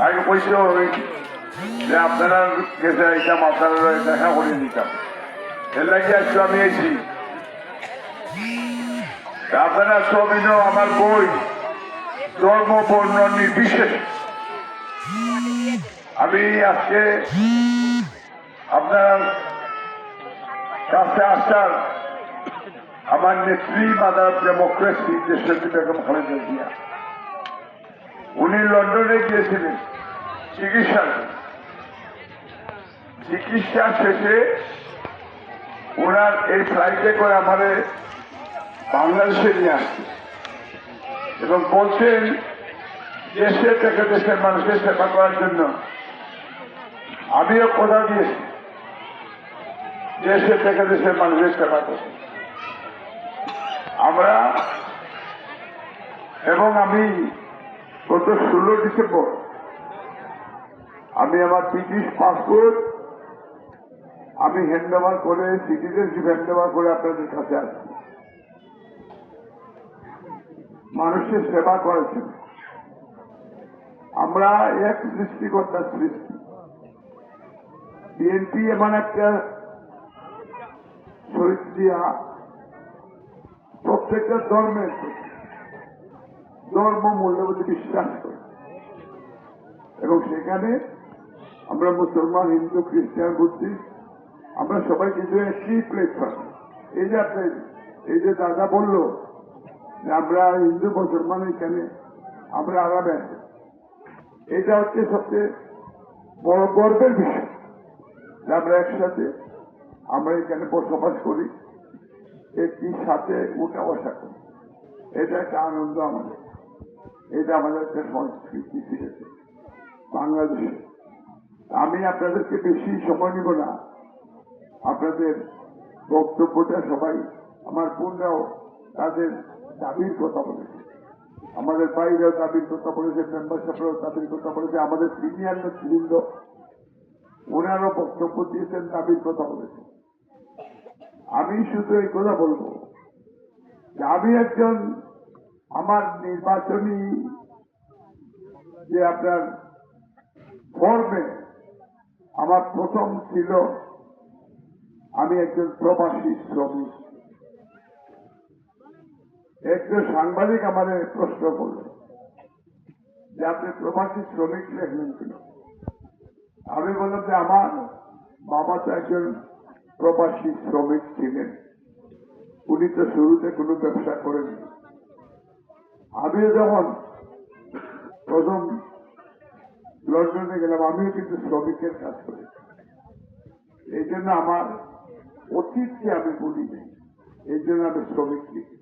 আগে পয়সা হবে যে আপনারা গেছে এটা আপনারা দেখা করে দিতাম। এর লাগে আজকে আমি এসেছি আপনারা সবিন আমার বই ধর্ম বর্ণ নির্বিশেষ। আমি আজকে আপনার কাছে আসার আমার নেত্রী মাদার ডেমোক্রেসি দেশটি বেগম খালেদা জিয়া উনি লন্ডনে গিয়েছিলেন। চিকিৎসা চিকিৎসা শেষে ওনার এই ফ্লাইটে করে আমাদের বাংলাদেশে নিয়ে আসছে। এবং বলছেন দেশে থেকে দেশের মানুষের সেবা করার জন্য আমিও কথা দিয়েছি দেশে থেকে দেশের মানুষের সেবা করছি। আমরা এবং আমি গত ষোলো ডিসেম্বর। আমি আমার ব্রিটিশ পাসপোর্ট, আমি হ্যান্ড ওভার করে সিটিজেনশিপ হ্যান্ড ওভার করে আপনাদের কাছে আসছি। মানুষের সেবা করেছেন আমরা এক সৃষ্টিকর্তার সৃষ্টি। বিএনপি এমন একটা শহীদ দিয়া প্রত্যেকটা ধর্মের ধর্ম মূল্যবোধে বিশ্বাস করে এবং সেখানে আমরা মুসলমান, হিন্দু, খ্রিস্টান, বুদ্ধিস্ট, আমরা সবাই কিন্তু একই প্ল্যাটফর্ম এই যে আপনি, এই যে দাদা বলল যে আমরা হিন্দু, মুসলমান এখানে, আমরা আলাদা আছি এটা হচ্ছে সবচেয়ে বড় গর্বের বিষয় যে আমরা একসাথে, আমরা এখানে বসবাস করি একই সাথে উঠা বসা করি। এটা একটা আনন্দ আমাদের। এটা আমাদের একটা সংস্কৃতি শিখেছে বাংলাদেশে। আমি আপনাদেরকে বেশি সময় নিব না। আপনাদের বক্তব্যটা সবাই আমার বোনরাও তাদের দাবির কথা বলেছে। আমাদের বাইরেও দাবির কথা বলেছে মেম্বারশিপেরও দাবির কথা বলেছে, আমাদের সিনিয়র নেতৃবৃন্দ, ওনারও বক্তব্য দিয়েছেন, দাবির কথা বলেছে। আমি শুধু এই কথা বলব যে আমি একজন আমার নির্বাচনী যে আপনার ফর্মে আমার প্রথম ছিল, আমি একজন প্রবাসী শ্রমিক। একজন সাংবাদিক আমাদের প্রশ্ন করল যে, আপনি প্রবাসী শ্রমিক লেখলেন কিনা? আমি বললাম যে, আমার বাবা তো একজন প্রবাসী শ্রমিক ছিলেন। উনি তো শুরুতে কোনো ব্যবসা করেননি। আমিও যখন প্রথম লন্ডনে গেলাম, আমিও কিন্তু শ্রমিকের কাজ করি। এই জন্য আমার অতীতকে আমি বলি নেই। এই জন্য আমি শ্রমিক লিখি।